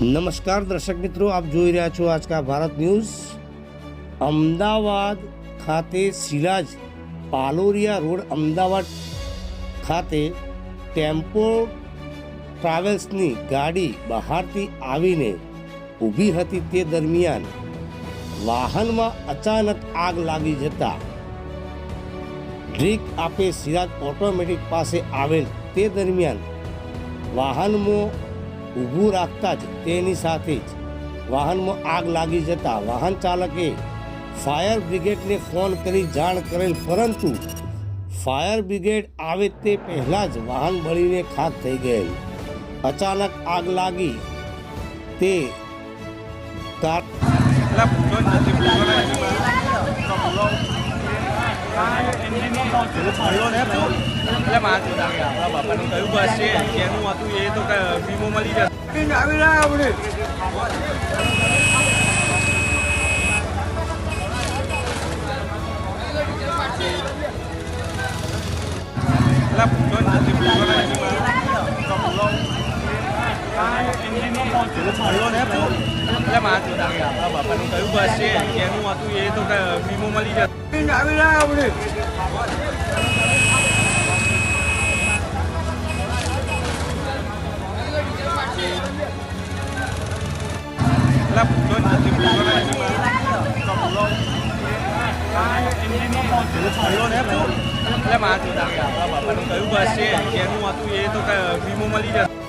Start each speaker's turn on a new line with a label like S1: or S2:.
S1: नमस्कार दर्शक मित्रों आप જોઈ રહ્યા છો આજ કા ભારત ન્યૂઝ અમદાવાદ ખાતે સિરાજ પાલોરિયા રોડ અમદાવાદ ખાતે ટેમ્પો ટ્રાવેલસ ની ગાડી બહાર થી આવીને ઊભી હતી તે દરમિયાન વાહન માં અચાનક આગ લાગી જતાં ડીક આપે સિરાજ ઓટોમેટિક પાસે આવેલ તે દરમિયાન વાહન માં ઊભું રાખતા જ તેની સાથે જ વાહનમાં આગ લાગી જતા વાહન ચાલકે ફાયર બ્રિગેડને ફોન કરી જાણ કરેલ પરંતુ ફાયર બ્રિગેડ આવે તે પહેલાં જ વાહન બળીને ખાક થઈ ગયેલ અચાનક આગ લાગી તે
S2: એટલે મારા આપણા બાપાનું કયું બસ છે જેનું હતું એ ટેમ્પો મળી જશે આવી રહ્યા આપણે એટલે માથું લાગે આપણા કયું બસ છે એનું હતું એ તો વીમો મળી જાય આવી રહ્યા આપણે એટલે માથું એટલે માથું કયું બસ છે જેનું હતું એ તો વીમો મળી જશે